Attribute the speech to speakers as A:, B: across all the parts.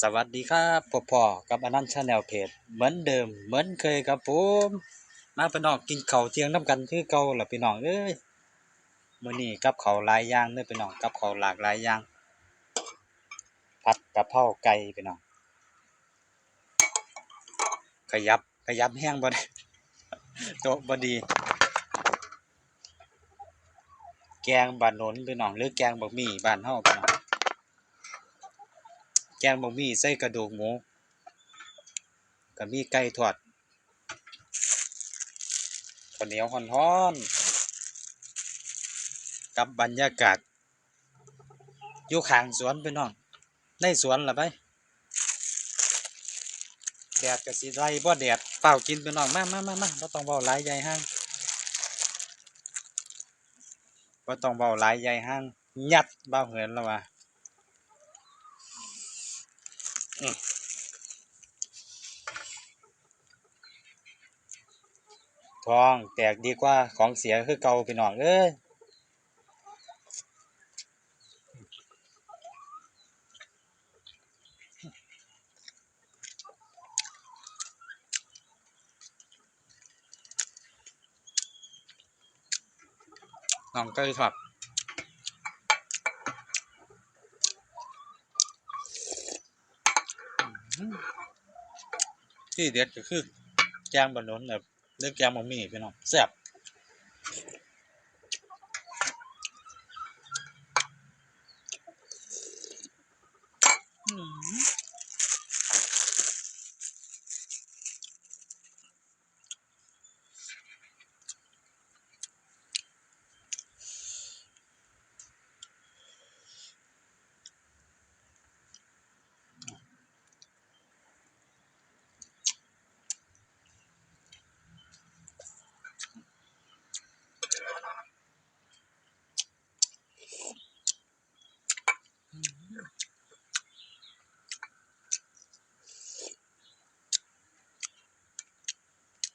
A: สวัสดีครับพ่อพ่อกับอนันต์ชาแนลเพจเหมือนเดิม เหมือนเคยครับผมมาพี่น้องกินเข้าเที่ยงน้ำกันคือเก่าล่ะพี่น้องเอ้ยมื้อนี้กับเขาหลายอย่างเด้อพี่น้องกับเขาหลากหลายอย่างผัดกะเพราไก่พี่น้องขยับขยับแห้งบ่ได้โตบ่ดี แกงบานนนพี่น้องหรือแกงบะหมี่บานเฮาพี่น้อง แกงบะหมี่ใส่กระดูกหมูก็มีไก่ทอดข้าวเหนียวฮ้อนๆกับบรรยากาศอยู่ข้างสวนพี่น้องในสวนล่ะไปแดดก็สิไล่บ่แดดเปล่ากินพี่น้องมามามามาบ่ต้องเว้าหลายใหญ่ห้างบ่ต้องเว้าหลายใหญ่ห้างยัดเบาเหินแล้วว่า ทองแตกดีกว่าของเสียคือเก่าพี่น้องเอ้ยน้องไก่ทอดอื้อหือ ที่เด็ดก็คือแกงบะหนนแบบเรื่องแกงบะหมี่พี่น้องแซ่บ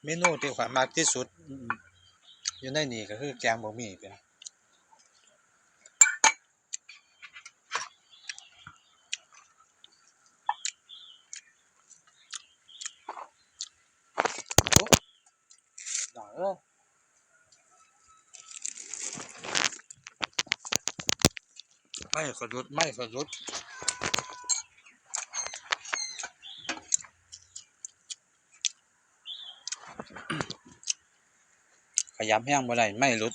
A: เมนูที่ข้อยมักที่สุด อยู่ในนี่ก็คือแกงบะหมี่พี่น้องโอ้ดออไม่สะดุดไม่สะดุด ขยำแห้งบ่ได้ไม่ลุด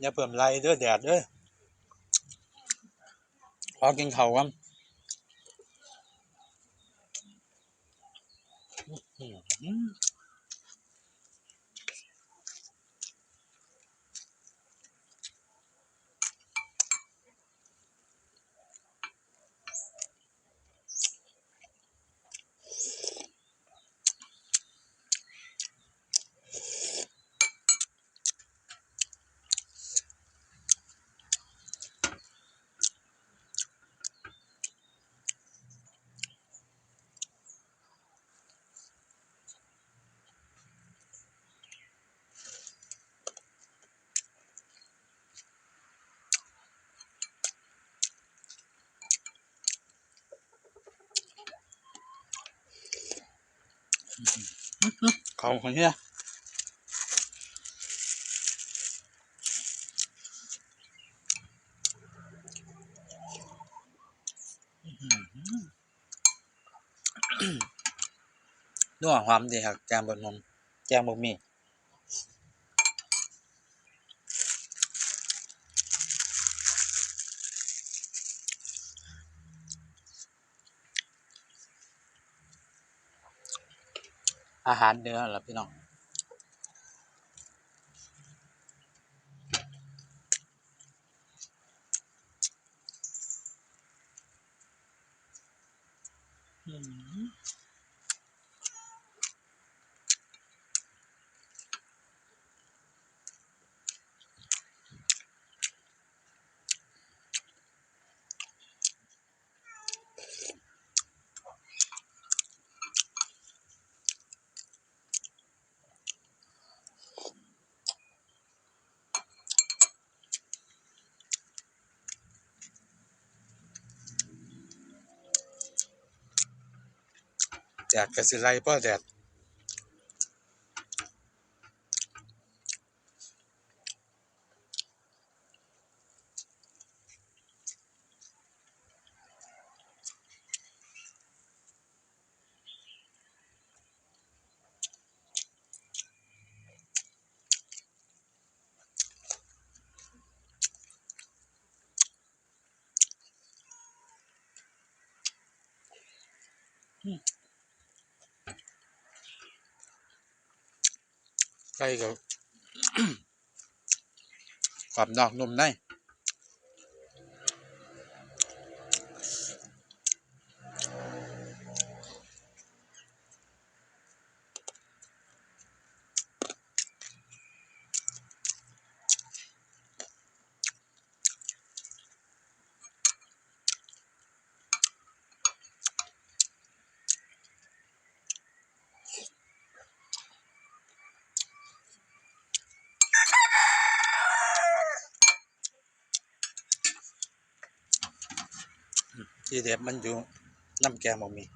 A: อย่าเพิ่มไรเด้อแดดเด้อ พอกินเข่ากันอื หือข้าวคนเนี้ยอื้อหือนัวหอมดีครับแกงบดนมแกงบะหมี่ อาหารเนื้อเหรอพี่น้องอืม แดดกระสิไรเพราะแดด ไก่กับความนอกนุ่มใน ที่เด็ดมันอยู่น้ำแกงบะหมี่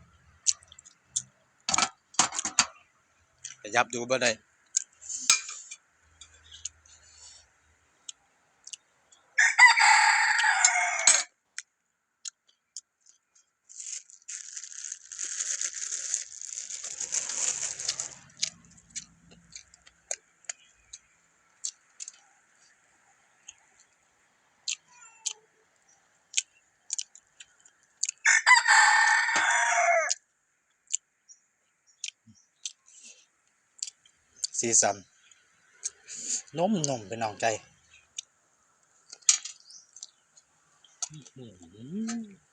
A: ขยับดูบ่ได้ สีสันนมนมเป็นน้องใจอื้อหือ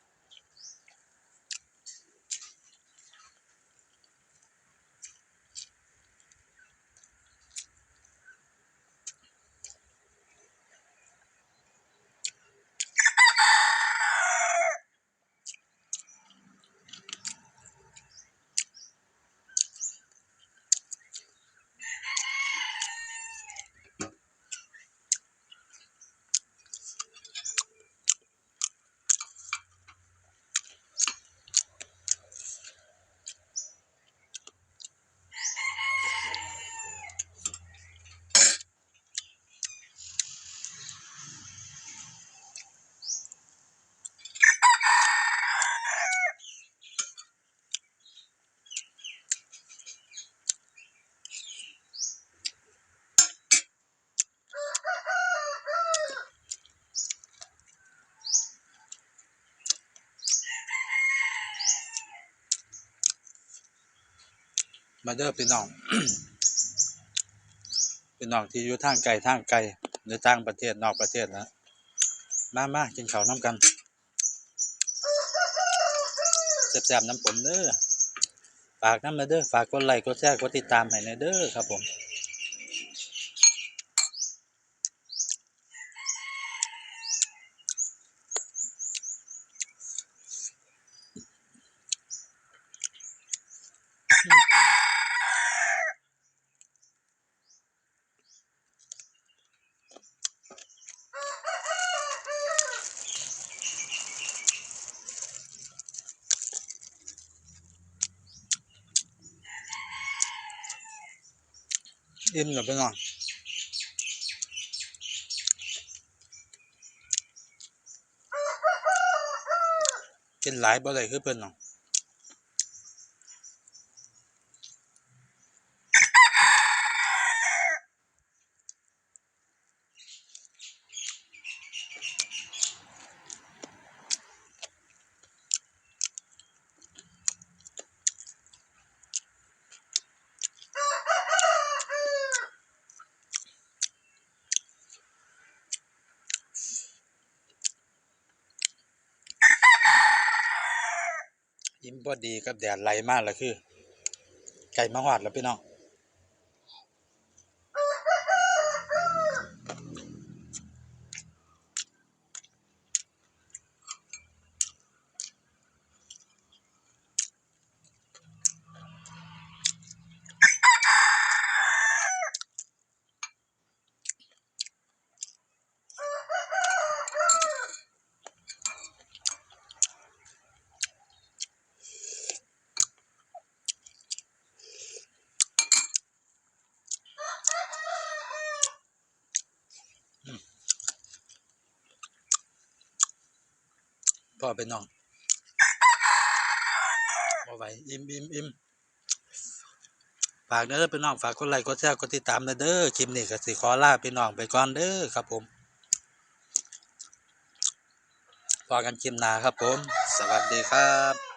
A: มาเด้อพี่น้องพี่น้องที่อยู่ทางไกลทางไกลหรือต่างประเทศนอกประเทศนะมามากินข้าวน้ำกันแซ่บๆน้ำผมเด้อฝากน้ำมาเด้อฝากกดไลค์กดแชร์กดติดตามให้นะเด้อครับผมอิ่ม อิ่มกับพี่น้อนกินหลายบ่ได้คือเพิ่นน้อง อิ่มพอดีกับแดดไหลมากแล้วคือ ไก่มาหอดแล้วพี่น้อง พ่อไปน้องบ่ไหวอิ่มอิ่มอิ่มฝากเด้อพี่น้องฝากกดไลค์กดแชร์กดติดตามเด้อคลิปนี้ก็สิขอลาพี่น้องไปก่อนเด้อครับผมพอกันคลิปหน้าครับผม สวัสดีครับ